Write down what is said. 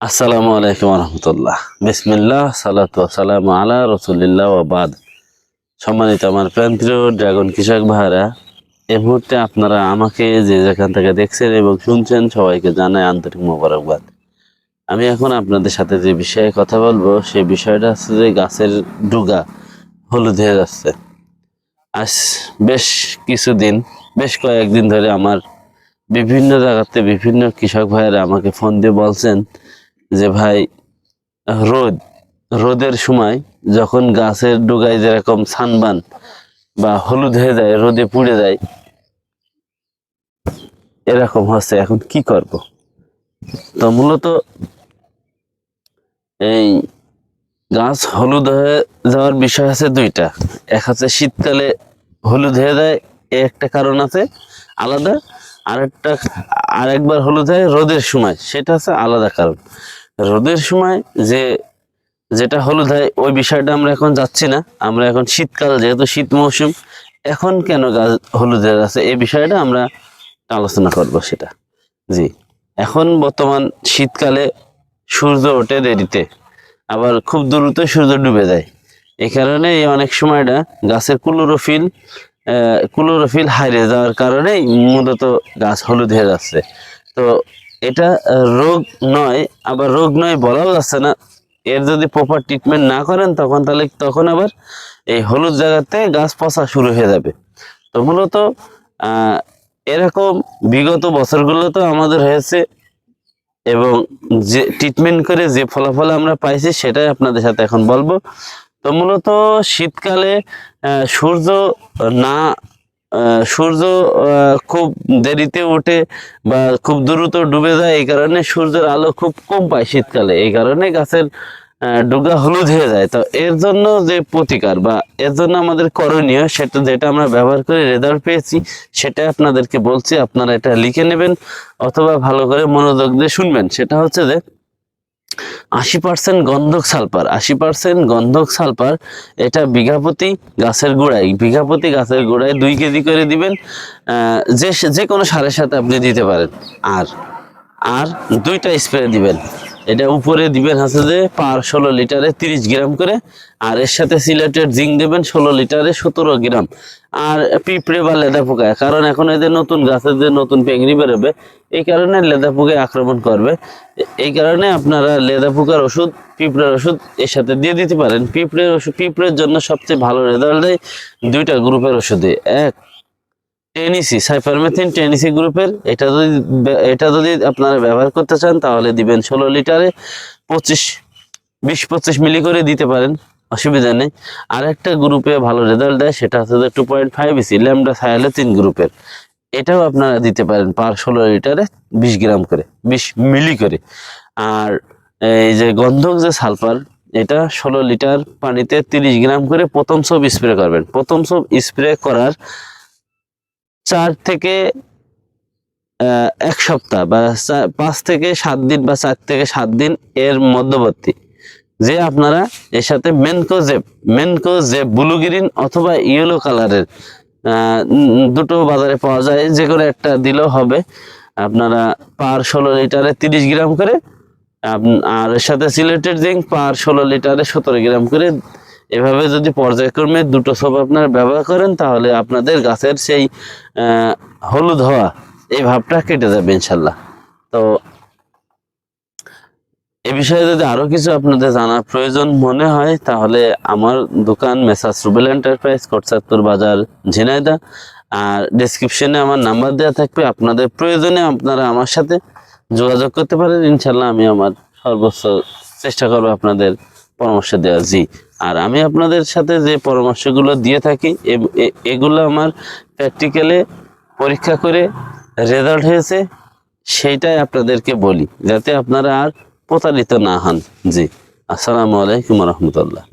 আসসালামু আলাইকুম রহমতুল্লাহ বিসমিল্লাহ, সালাতু সালাম আলা রসুলিল্লাহ বাদ। সম্মানিত আমার প্রান্তীয় ড্রাগন কৃষক ভাইরা এই মুহূর্তে আপনারা আমাকে যে যেখান থেকে দেখছেন এবং শুনছেন সবাইকে জানাই আন্তরিক মোবারকবাদ। আমি এখন আপনাদের সাথে যে বিষয়ে কথা বলব, সেই বিষয়টা হচ্ছে যে গাছের ডুগা হলুদ হয়ে যাচ্ছে। আজ বেশ কিছুদিন, বেশ কয়েকদিন ধরে আমার বিভিন্ন জায়গাতে বিভিন্ন কৃষক ভাইয়েরা আমাকে ফোন দিয়ে বলছেন যে ভাই, রোদ, রোদের সময় যখন গাছের ডুগায় যেরকম সানবান বা হলুদ হয়ে যায়, রোদে পুড়ে যায়, এরকম হচ্ছে, এখন কি করব? তো মূলত এই গাছ হলুদ হয়ে যাওয়ার বিষয় আছে দুইটা। এক হচ্ছে শীতকালে হলুদ হয়ে যায় একটা কারণ আছে, আলাদা। আরেকটা, আরেকবার হলুদ হয় রোদের সময়, সেটা হচ্ছে আলাদা কারণ। রোদের সময় যে, যেটা হলুদ হয় ওই বিষয়টা আমরা এখন যাচ্ছি না। আমরা এখন শীতকাল, যেহেতু শীত মৌসুম, এখন কেন গাছ হলুদ আছে, এই বিষয়টা আমরা আলোচনা করব সেটা। জি, এখন বর্তমান শীতকালে সূর্য ওঠে দেরিতে, আবার খুব দ্রুত সূর্য ডুবে যায়। এই কারণে অনেক সময়টা গাছের ক্লোরোফিল ক্লোরোফিল হারিয়ে যাওয়ার কারণেই মূলত গাছ হলুদ হয়ে যাচ্ছে। তো এটা রোগ নয়, আবার রোগ নয় বলাও যাচ্ছে না। এর যদি প্রপার ট্রিটমেন্ট না করেন, তখন তাহলে, তখন আবার এই হলুদ জায়গাতে গাছ পচা শুরু হয়ে যাবে। তো মূলত এরকম বিগত বছরগুলোতে আমাদের হয়েছে এবং যে ট্রিটমেন্ট করে যে ফলাফল আমরা পাইছি, সেটাই আপনাদের সাথে এখন বলব। তো মূলত শীতকালে সূর্য না সূর্য খুব দেরিতে ওঠে বা খুব দ্রুত ডুবে যায় এই কারণে সূর্যের আলো খুব কম পায় শীতকালে। এই কারণে গাছের ডুগা হলুদ হয়ে যায়। তো এর জন্য যে প্রতিকার বা এর জন্য আমাদের করণীয় সেটা যেটা আমরা ব্যবহার করে রেজাল্ট পেয়েছি, সেটা আপনাদেরকে বলছি। আপনারা এটা লিখে নেবেন অথবা ভালো করে মনোযোগ দিয়ে শুনবেন। সেটা হচ্ছে যে আশি পার্সেন্ট গন্ধক সালফার। আশি পার্সেন্ট গন্ধক সালফার, এটা বিঘাপতি গাছের গোড়ায়। বিঘাপতি গাছের গোড়ায় দুই কেজি করে দিবেন যে যে কোনো সারের সাথে আপনি দিতে পারেন। আর আর দুইটা স্প্রে দিবেন। এটা উপরে দিবেন হচ্ছে যে পার ষোলো লিটারে তিরিশ গ্রাম করে, আর এর সাথে সিলেটেড জিঙ্ক দেবেন ষোলো লিটারে সতেরো গ্রাম। আর পিঁপড়ে বা লেদা পোকায় কারণ এখন এদের নতুন গাছের যে নতুন পেঙ্গি বেরোবে, এই কারণে লেদা পোকায় আক্রমণ করবে। এই কারণে আপনারা লেদা পোকার ওষুধ, পিঁপড়ের ওষুধ এর সাথে দিয়ে দিতে পারেন। পিঁপড়ের ওষুধ, পিঁপড়ের জন্য সবচেয়ে ভালো রেজাল্ট দেয় দুইটা গ্রুপের ওষুধে এক টেনিসি সাইফারমেথিন টেনিসি গ্রুপের এটা যদি এটা যদি আপনারা ব্যবহার করতে চান, তাহলে দিবেন ষোলো লিটারে পঁচিশ, বিশ, পঁচিশ মিলি করে দিতে পারেন, অসুবিধা নেই। আর একটা গ্রুপে ভালো রেজাল্ট দেয়, সেটা হচ্ছে two point five EC lambda cyhalothrin গ্রুপের এটাও আপনারা দিতে পারেন পার ষোলো লিটারে বিশ গ্রাম করে, বিশ মিলি করে। আর এই যে গন্ধক যে সালফার, এটা ষোলো লিটার পানিতে তিরিশ গ্রাম করে প্রথম সব স্প্রে করবেন। প্রথম সব স্প্রে করার চার থেকে এক সপ্তাহ বা পাঁচ থেকে সাত দিন বা চার থেকে সাত দিন এর মধ্যবর্তী। যে আপনারা এর সাথে মেনকোজেব মেনকোজেব ব্লু গ্রিন অথবা ইয়েলো কালারের দুটো বাজারে পাওয়া যায়। যে কোনো একটা দিলেও হবে। আপনারা পার ষোলো লিটারে তিরিশ গ্রাম করে আর এর সাথে সিলেটেড জিঙ্ক পার ষোলো লিটারে সতেরো গ্রাম করে এভাবে যদি পর্যায়ক্রমে দুটো সোপ আপনারা ব্যবহার করেন, তাহলে আপনাদের গাছের সেই হলুদ হওয়া, এই ভাবটা কেটে যাবে ইনশাল্লাহ। তো এ বিষয়ে যদি আরও কিছু আপনাদের জানার প্রয়োজন মনে হয়, তাহলে আমার দোকান মেসাস রুবেল এন্টারপ্রাইজ, কোটসাত্তর বাজার ঝিনাইদা আর ডেসক্রিপশনে আমার নাম্বার দেওয়া থাকবে, আপনাদের প্রয়োজনে আপনারা আমার সাথে যোগাযোগ করতে পারেন। ইনশাল্লাহ আমি আমার সর্বোচ্চ চেষ্টা করব আপনাদের পরামর্শ দেওয়া, জি। আর আমি আপনাদের সাথে যে পরামর্শগুলো দিয়ে থাকি এগুলো আমার প্র্যাকটিক্যালে পরীক্ষা করে রেজাল্ট হয়েছে, সেইটাই আপনাদেরকে বলি, যাতে আপনারা আর প্রতারিত না হন, জি। আসসালামু আলাইকুম রহমতুল্লাহ।